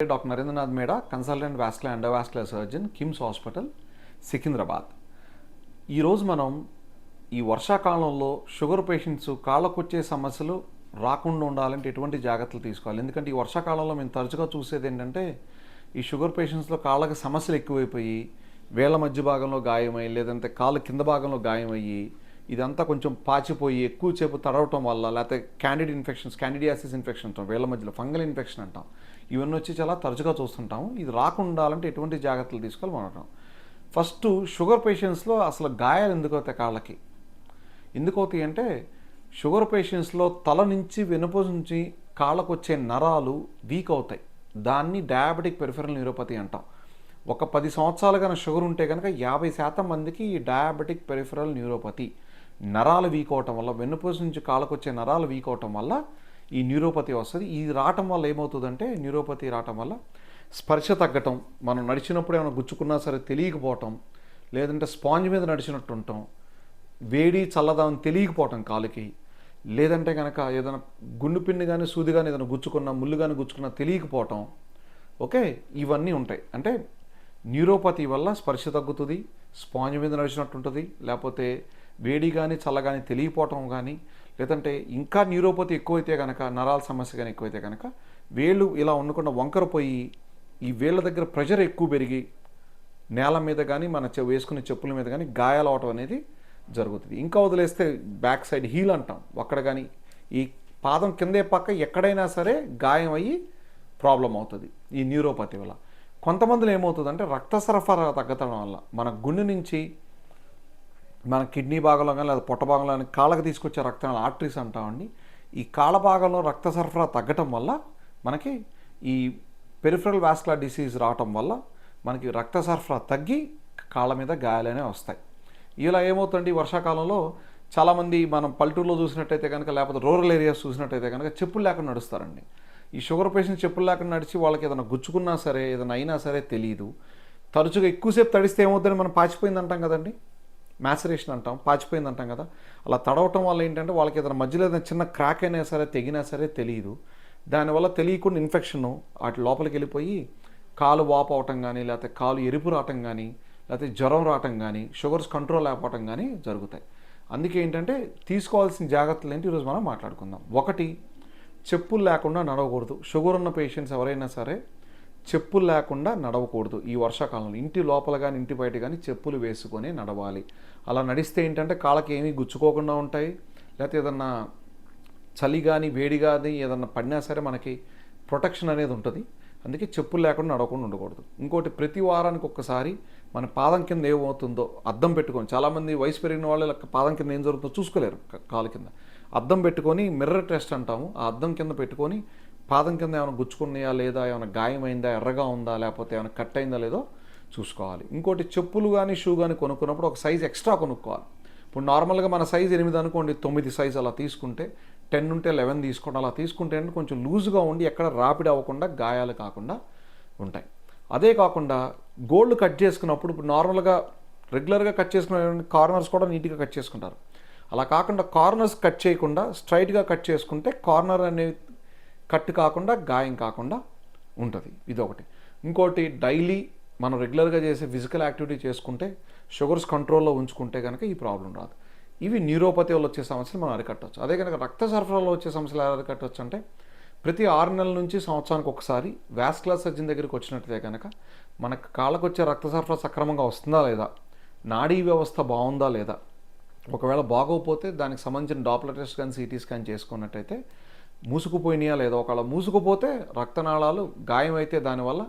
Doctor Narendranath Meda consultant vascular endovascular surgeon KIMS hospital Secunderabad. ఈరోజు మనం ఈ వర్షాకాలంలో షుగర్ పేషెంట్స్ కాళ్ళకొచ్చే సమస్యలు రాకుండా ఉండాలంటే ఎటువంటి జాగ్రత్తలు తీసుకోవాలి? ఎందుకంటే ఈ వర్షాకాలంలో మేము తరచుగా చూసేది ఏంటంటే ఈ షుగర్ పేషెంట్స్లో కాళ్ళకి సమస్యలు ఎక్కువైపోయి వేళ్ళ మధ్య భాగంలో గాయమై లేదంటే కాళ్ళ కింద భాగంలో గాయమయ్యి ఇదంతా కొంచెం పాచిపోయి ఎక్కువ సేపు తడవటం వల్ల లేకపోతే క్యాండిడ్ ఇన్ఫెక్షన్స్ క్యాండిడియాసిస్ ఇన్ఫెక్షన్ అంటాం వేళ్ళ మధ్యలో ఫంగల్ ఇన్ఫెక్షన్ అంటాం. ఇవన్నీ వచ్చి చాలా తరచుగా చూస్తుంటాము. ఇది రాకుండా ఎటువంటి జాగ్రత్తలు తీసుకోవాలి మనం. ఫస్ట్ షుగర్ పేషెంట్స్లో అసలు గాయాలు ఎందుకు అవుతాయి కాళ్ళకి? ఎందుకు అవుతాయి అంటే షుగర్ పేషెంట్స్లో తల నుంచి వెనుపోజు నుంచి కాళ్ళకు వచ్చే నరాలు వీక్ అవుతాయి. దాన్ని డయాబెటిక్ పెరిఫెరల్ న్యూరోపతి అంటాం. ఒక పది సంవత్సరాలు కనుక షుగర్ ఉంటే కనుక యాభై శాతం మందికి ఈ డయాబెటిక్ పెరిఫెరల్ న్యూరోపతి నరాలు వీక్ అవటం వల్ల వెన్నుపూస నుంచి కాళ్ళకు వచ్చే నరాలు వీక్ అవటం వల్ల ఈ న్యూరోపతి వస్తుంది. ఇది రావటం వల్ల ఏమవుతుందంటే న్యూరోపతి రావటం వల్ల స్పర్శ తగ్గటం మనం నడిచినప్పుడు ఏమైనా గుచ్చుకున్నా సరే తెలియకపోవటం లేదంటే స్పాంజ్ మీద నడిచినట్టు ఉంటాం వేడి చల్లదామని తెలియకపోవటం కాలుకి లేదంటే కనుక ఏదైనా గుండు పిన్ని కానీ సూది కానీ ఏదైనా గుచ్చుకున్నా ముళ్ళు కానీ గుచ్చుకున్నా తెలియకపోవటం ఓకే? ఇవన్నీ ఉంటాయి. అంటే న్యూరోపతి వల్ల స్పర్శ తగ్గుతుంది స్పాంజ్ మీద నడిచినట్టు ఉంటుంది లేకపోతే వేడి కానీ చల్ల కానీ తెలియపోవటం కానీ లేదంటే ఇంకా న్యూరోపతి ఎక్కువైతే కనుక నరాల సమస్య కానీ ఎక్కువైతే కనుక వేళ్ళు ఇలా ఉండకుండా వంకరపోయి ఈ వేళ్ళ దగ్గర ప్రెషర్ ఎక్కువ పెరిగి నేల మీద కానీ మన చె- వేసుకునే చెప్పుల మీద కానీ గాయాలు అవటం అనేది జరుగుతుంది. ఇంకా వదిలేస్తే బ్యాక్ సైడ్ హీల్ అంటాం. అక్కడ కానీ ఈ పాదం కిందే పక్క ఎక్కడైనా సరే గాయం అయ్యి ప్రాబ్లం అవుతుంది ఈ న్యూరోపతి వల్ల. కొంతమందిలో ఏమవుతుందంటే రక్త సరఫరా తగ్గటం వల్ల మన గుండె నుంచి మన కిడ్నీ భాగంలో కానీ లేదా పొట్ట భాగంలో కానీ కాళ్ళకి తీసుకొచ్చే రక్తం ఆర్టరీస్ అంటామండి ఈ కాళ్ళ భాగంలో రక్త సరఫరా తగ్గటం వల్ల మనకి ఈ పెరిఫరల్ వాస్కులర్ డిసీజ్ రావటం వల్ల మనకి రక్త సరఫరా తగ్గి కాళ్ళ మీద గాయాలనే వస్తాయి. ఇలా ఏమవుతుంది వర్షాకాలంలో చాలామంది మనం పల్లెటూరులో చూసినట్టయితే కనుక లేకపోతే రూరల్ ఏరియాస్ చూసినట్టయితే కనుక చెప్పులు లేకుండా నడుస్తారండి. ఈ షుగర్ పేషెంట్ చెప్పులు లేకుండా నడిచి వాళ్ళకి ఏదైనా గుచ్చుకున్నా సరే ఏదైనా అయినా సరే తెలియదు తరచుగా ఎక్కువసేపు తడిస్తే ఏమవుతుందని మనం పాచిపోయింది అంటాం కదండి. మ్యాసరేషన్ అంటాం పాచిపోయింది అంటాం కదా. అలా తడవటం వల్ల ఏంటంటే వాళ్ళకి ఏదైనా మధ్యలో ఏదైనా చిన్న క్రాక్ అయినా సరే తెగినా సరే తెలియదు. దానివల్ల తెలియకుండా ఇన్ఫెక్షన్ వాటి లోపలికి వెళ్ళిపోయి కాలు వాపు అవటం కానీ లేకపోతే కాలు ఎరుపు రావటం కానీ లేకపోతే జ్వరం రావటం కానీ షుగర్స్ కంట్రోల్ అయిపోవటం కానీ జరుగుతాయి. అందుకే ఏంటంటే తీసుకోవాల్సిన జాగ్రత్తలు ఏంటి? ఈరోజు మనం మాట్లాడుకుందాం. ఒకటి చెప్పులు లేకుండా నడవకూడదు. షుగర్ ఉన్న పేషెంట్స్ ఎవరైనా సరే చెప్పులు లేకుండా నడవకూడదు ఈ వర్షాకాలంలో. ఇంటి లోపల కానీ ఇంటి బయట కానీ చెప్పులు వేసుకొని నడవాలి. అలా నడిస్తే ఏంటంటే కాళ్ళకి ఏమీ గుచ్చుకోకుండా ఉంటాయి. లేకపోతే ఏదన్నా చలి కానీ వేడి కానీ ఏదన్నా పడినా సరే మనకి ప్రొటెక్షన్ అనేది ఉంటుంది. అందుకే చెప్పులు లేకుండా నడవకుండా ఉండకూడదు. ఇంకోటి ప్రతి వారానికి ఒక్కసారి మన పాదం కింద ఏమవుతుందో అద్దం పెట్టుకొని చాలామంది వయసు పెరిగిన వాళ్ళు పాదం కింద ఏం జరుగుతుందో చూసుకోలేరు కాలు కింద. అద్దం పెట్టుకొని మిర్రర్ టెస్ట్ అంటాము. ఆ అద్దం కింద పెట్టుకొని పాదం కింద ఏమైనా గుచ్చుకున్నాయా లేదా? ఏమైనా గాయమైందా? ఎర్రగా ఉందా? లేకపోతే ఏమైనా కట్ అయిందా లేదో చూసుకోవాలి. ఇంకోటి చెప్పులు కానీ షూ కానీ కొనుక్కున్నప్పుడు ఒక సైజ్ ఎక్స్ట్రా కొనుక్కోవాలి. ఇప్పుడు నార్మల్గా మన సైజ్ ఎనిమిది అనుకోండి తొమ్మిది సైజ్ అలా తీసుకుంటే టెన్ ఉంటే లెవెన్ తీసుకోండి. అలా తీసుకుంటే అంటే కొంచెం లూజ్గా ఉండి ఎక్కడ రాపిడ్ అవ్వకుండా గాయాలు కాకుండా ఉంటాయి. అదే కాకుండా గోల్డ్ కట్ చేసుకున్నప్పుడు ఇప్పుడు నార్మల్గా రెగ్యులర్గా కట్ చేసుకునే కార్నర్స్ కూడా నీట్గా కట్ చేసుకుంటారు. అలా కాకుండా కార్నర్స్ కట్ చేయకుండా స్ట్రైట్గా కట్ చేసుకుంటే కార్నర్ అనే కట్ కాకుండా గాయం కాకుండా ఉంటుంది. ఇదొకటి. ఇంకోటి డైలీ మనం రెగ్యులర్గా చేసే ఫిజికల్ యాక్టివిటీ చేసుకుంటే షుగర్స్ కంట్రోల్లో ఉంచుకుంటే కనుక ఈ ప్రాబ్లం రాదు. ఇవి న్యూరోపతి వల్ల వచ్చే సమస్యలు మనం అరికట్టవచ్చు అదే కనుక రక్త సరఫరాలో వచ్చే సమస్యలు ఎలా అరికట్టవచ్చు అంటే ప్రతి ఆరు నెలల నుంచి సంవత్సరానికి ఒకసారి వ్యాస్కులర్ సర్జన్ దగ్గరికి వచ్చినట్టయితే కనుక మనకు కాళ్ళకు వచ్చే రక్త సరఫరా సక్రమంగా వస్తుందా లేదా? నాడీ వ్యవస్థ బాగుందా లేదా? ఒకవేళ బాగోకపోతే దానికి సంబంధించిన డాప్లర్ టెస్ట్ కానీ సిటీ స్కాన్ చేసుకున్నట్టయితే మూసుకుపోయినాయా లేదా? ఒకవేళ మూసుకుపోతే రక్తనాళాలు గాయమైతే దానివల్ల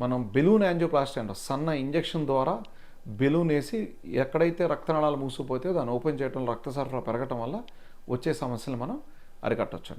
మనం బెలూన్ యాంజియోప్లాస్టీ అంటాం సన్న ఇంజెక్షన్ ద్వారా బెలూన్ వేసి ఎక్కడైతే రక్తనాళాలు మూసుకుపోతే దాన్ని ఓపెన్ చేయడం రక్త సరఫరా పెరగటం వల్ల వచ్చే సమస్యలు మనం అరికట్టచ్చండి.